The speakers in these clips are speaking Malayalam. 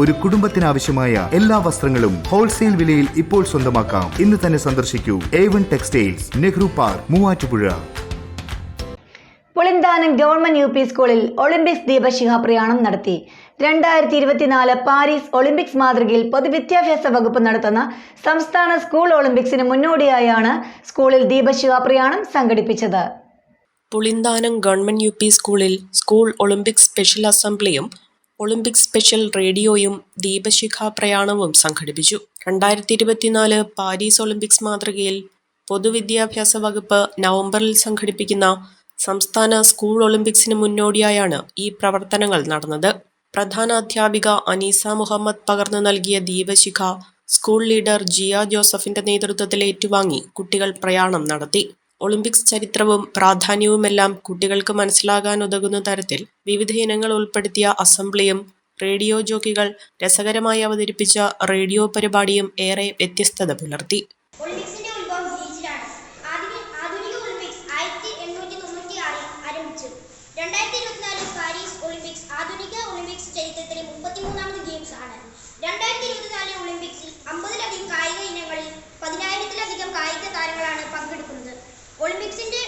ഒരു കുടുംബത്തിനാവശ്യമായ എല്ലാ വസ്ത്രങ്ങളും ഹോൾസെയിൽ വിലയിൽ ഇപ്പോൾ സ്വന്തമാക്കാം. ഇന്ന് തന്നെ സന്ദർശിക്കൂ. A one textiles Nehru park Muvattupuzha. Pulinthanam government U P സ്കൂളിൽ ഒളിമ്പിക്സ് ദീപശിഖ പ്രയാണം നടത്തി. രണ്ടായിരത്തി ഇരുപത്തിനാല് പാരീസ് ഒളിമ്പിക്സ് മാതൃകയിൽ പൊതുവിദ്യാഭ്യാസ വകുപ്പ് നടത്തുന്ന സംസ്ഥാന സ്കൂൾ ഒളിമ്പിക്സിന് മുന്നോടിയായാണ് സ്കൂളിൽ ദീപശിഖ പ്രയാണം സംഘടിപ്പിച്ചത്. പുളിന്താനം ഗവൺമെന്റ് യു പി സ്കൂളിൽ സ്കൂൾ ഒളിമ്പിക്സ് സ്പെഷ്യൽ അസംബ്ലിയും ഒളിമ്പിക്സ് സ്പെഷ്യൽ റേഡിയോയും ദീപശിഖ പ്രയാണവും സംഘടിപ്പിച്ചു. രണ്ടായിരത്തി ഇരുപത്തിനാല് പാരീസ് ഒളിമ്പിക്സ് മാതൃകയിൽ പൊതുവിദ്യാഭ്യാസ വകുപ്പ് നവംബറിൽ സംഘടിപ്പിക്കുന്ന സംസ്ഥാന സ്കൂൾ ഒളിമ്പിക്സിന് മുന്നോടിയായാണ് ഈ പ്രവർത്തനങ്ങൾ നടന്നത്. പ്രധാന അധ്യാപിക അനീസ മുഹമ്മദ് പകർന്നു നൽകിയ ദീപശിഖ സ്കൂൾ ലീഡർ ജിയ ജോസഫിന്റെ നേതൃത്വത്തിൽ ഏറ്റുവാങ്ങി കുട്ടികൾ പ്രയാണം നടത്തി. ഒളിമ്പിക്സ് ചരിത്രവും പ്രാധാന്യവുമെല്ലാം കുട്ടികൾക്ക് മനസ്സിലാകാൻ ഉതകുന്ന തരത്തിൽ വിവിധ ഇനങ്ങൾ ഉൾപ്പെടുത്തിയ അസംബ്ലിയും റേഡിയോ ജോക്കികൾ രസകരമായി അവതരിപ്പിച്ച റേഡിയോ പരിപാടിയും ഏറെ വ്യത്യസ്തത പുലർത്തി. രണ്ടായിരത്തി ഇരുപത്തിനാല് പാരീസ് ഒളിമ്പിക്സ് ആധുനിക ഒളിമ്പിക്സ് ചരിത്രത്തിലെ മുപ്പത്തിമൂന്നാമത് ഗെയിംസ് ആണ് രണ്ടായിരത്തി ഒളിമ്പിക്സിന്റെ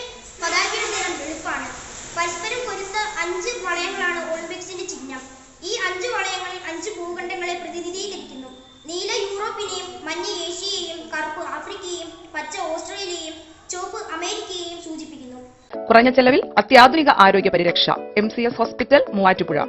പതാകയുടെ നിറം വെളുപ്പാണ്. പരസ്പരം പൊരുത്ത അഞ്ച് വളയങ്ങളാണ് ഒളിമ്പിക്സിന്റെ ചിഹ്നം. ഈ അഞ്ച് വളയങ്ങളിൽ അഞ്ച് ഭൂഖണ്ഡങ്ങളെ പ്രതിനിധീകരിക്കുന്നു. നീല യൂറോപ്പിനെയും മഞ്ഞ ഏഷ്യയെയും കറുപ്പ് ആഫ്രിക്കയെയും പച്ച ഓസ്ട്രേലിയയും ചുവപ്പ് അമേരിക്കയെയും സൂചിപ്പിക്കുന്നു. കുറഞ്ഞ ചെലവിൽ അത്യാധുനിക ആരോഗ്യ പരിരക്ഷ M C S hospital Muvattupuzha.